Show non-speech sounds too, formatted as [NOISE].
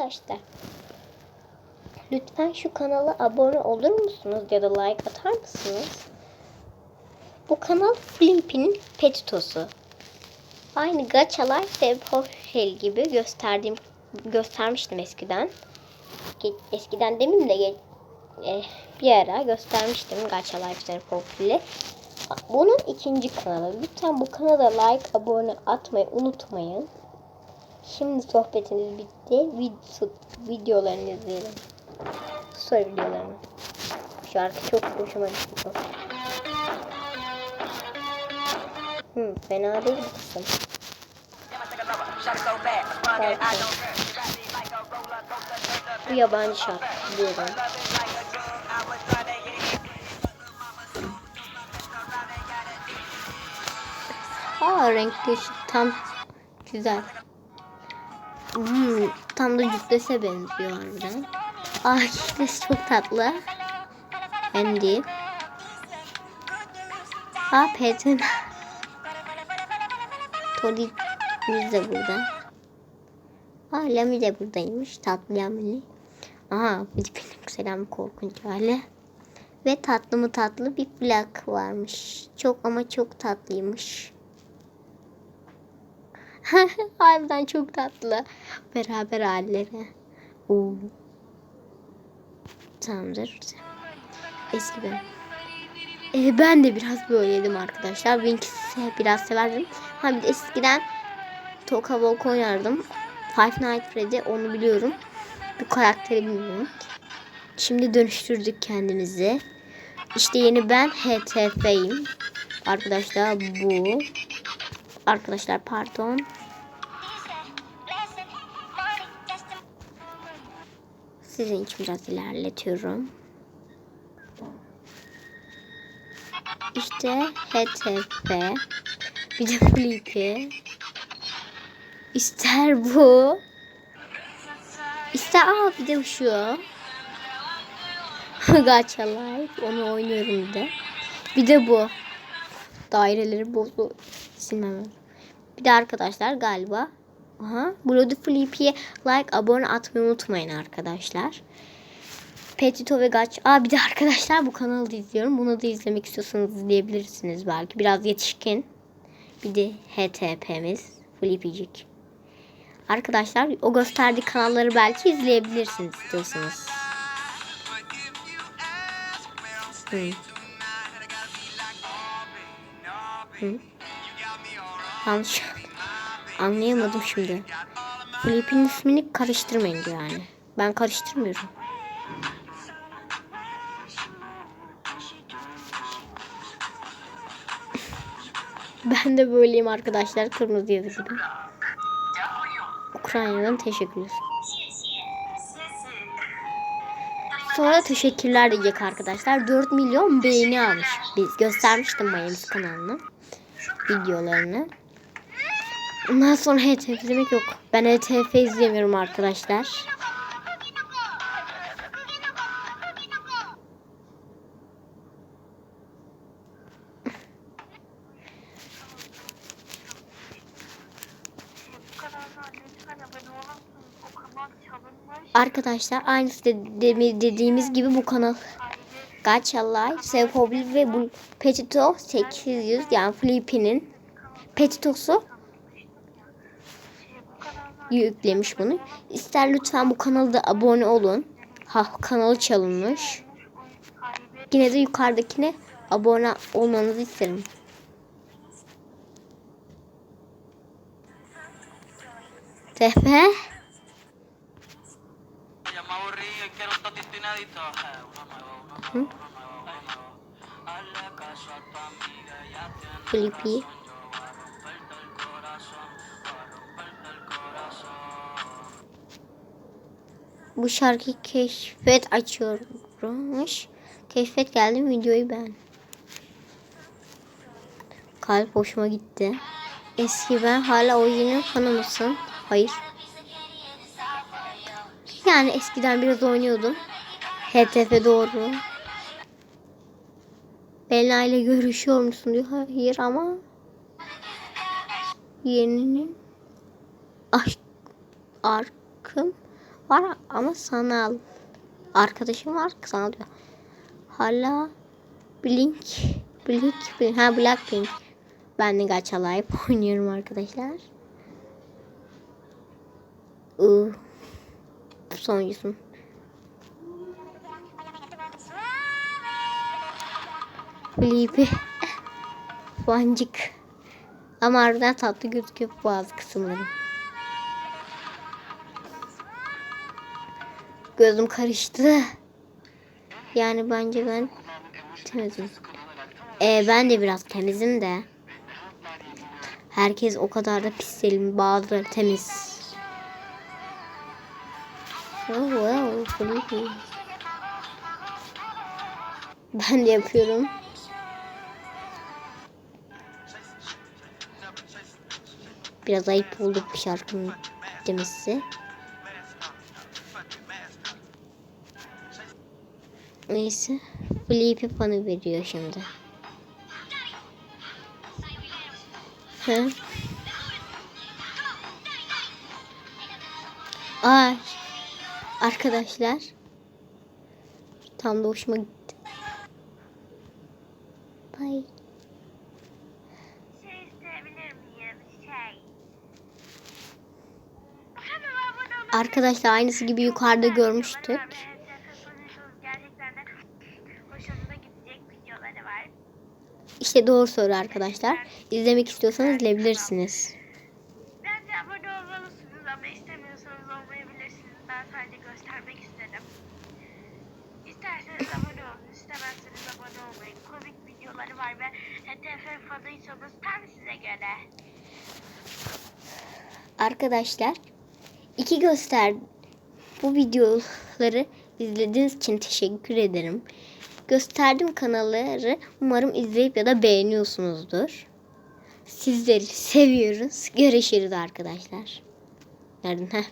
Arkadaşlar lütfen şu kanala abone olur musunuz ya da like atar mısınız? Bu kanal Flippy'nin petitosu. Aynı Life ve Poshel gibi gösterdiğim göstermiştim eskiden. Eskiden demeyeyim de eh, bir ara göstermiştim Life ve Poshel'i. Bunun ikinci kanalı. Lütfen bu kanala like, abone atmayı unutmayın. Şimdi sohbetimiz bitti. Video, videolarını izleyelim. Story videolarını. Şarkı çok hoşuma gitti. Hmm, fena değil bu kısım. Şarkı. Bu yabancı. Aa renkli ışık tam güzel. Hmm, tam da cüddese benziyor harbiden. Aa kitlesi çok tatlı. Andy. Aa Peyton. Tori de burada. Aa Lami de buradaymış. Tatlı Lami. Aha Filipin'in selam korkunç hali. Ve tatlı mı tatlı bir plak varmış. Çok ama çok tatlıymış. [LAUGHS] Harbiden çok tatlı. Beraber halleri. Oo. Tamamdır. Eski ben. Ee, ben de biraz böyleydim arkadaşlar. Winx'i biraz severdim. Ha bir de eskiden Toka Walk oynardım. Five Nights Freddy onu biliyorum. Bu karakteri bilmiyorum. Şimdi dönüştürdük kendimizi. İşte yeni ben HTF'yim. Arkadaşlar bu. Arkadaşlar pardon. Sizin için biraz ilerletiyorum. İşte HTF. Bir de Flippy. İster bu. İster aa bir de şu. [LAUGHS] Gacha Life. Onu oynuyorum bir de. Bir de bu. Daireleri bozdu. Silmem. Bir de arkadaşlar galiba. Aha. Bloody Flippy'ye like, abone atmayı unutmayın arkadaşlar. Petito ve Gaç. Aa bir de arkadaşlar bu kanalı da izliyorum. Bunu da izlemek istiyorsanız izleyebilirsiniz belki. Biraz yetişkin. Bir de HTP'miz. Flippycik. Arkadaşlar o gösterdiği kanalları belki izleyebilirsiniz istiyorsanız. Hı. Hı. Yanlış anlayamadım şimdi. Flippy'nin ismini karıştırmayın diyor yani. Ben karıştırmıyorum. [LAUGHS] Ben de böyleyim arkadaşlar. Kırmızı yazı gibi. Ukrayna'dan teşekkürler. Sonra teşekkürler diyecek arkadaşlar. 4 milyon beğeni almış. Biz göstermiştim Mayemiz kanalını. Videolarını. Ondan sonra HTF izlemek yok. Ben HTF izlemiyorum arkadaşlar. Arkadaşlar aynısı de, de- dediğimiz gibi bu kanal Gacha Life, Sevhobil ve bu Petito 800 yani Flippy'nin Petitosu yüklemiş bunu. İster lütfen bu kanalda abone olun. Ha kanalı çalınmış. Yine de yukarıdakine abone olmanızı isterim. Tefe. Ya Bu şarkıyı keşfet açıyormuş. Keşfet geldi videoyu ben. Kalp hoşuma gitti. Eski ben hala oyunun fanı mısın? Hayır. Yani eskiden biraz oynuyordum. HTF doğru. Bella ile görüşüyor musun diyor. Hayır ama yeninin aşk arkım var ama sanal. Arkadaşım var sanal diyor. Hala Blink. Blink. Blink. Ha Blackpink. Ben de Live [LAUGHS] oynuyorum arkadaşlar. Iı, sonuncusun. Blip'i. Vancık. Ama harbiden tatlı gözüküyor bazı kısımları. Gözüm karıştı. Yani bence ben temizim. Ee, ben de biraz temizim de. Herkes o kadar da pis değil. Bazıları temiz. Oh, wow. Ben de yapıyorum. Biraz ayıp oldu bir şarkının demesi. Neyse. Bleep'i bana veriyor şimdi. Hı? Ay. Arkadaşlar. Tam da hoşuma gitti. Bye. Şey? Şey. Arkadaşlar aynısı gibi yukarıda görmüştük. Gerçekten de hoşunuza gidecek videoları var. İşte doğru soru arkadaşlar. İzlemek istiyorsanız izleyebilirsiniz. Bence abone olmalısınız ama istemiyorsanız olmayabilirsiniz. Ben sadece göstermek istedim. İsterseniz abone olun, istemezseniz abone olmayın. Komik videoları var ve HTF fanıysanız tam size göre. Arkadaşlar iki göster bu videoları izlediğiniz için teşekkür ederim. Gösterdim kanalları. Umarım izleyip ya da beğeniyorsunuzdur. Sizleri seviyoruz. Görüşürüz arkadaşlar. Nereden? Heh.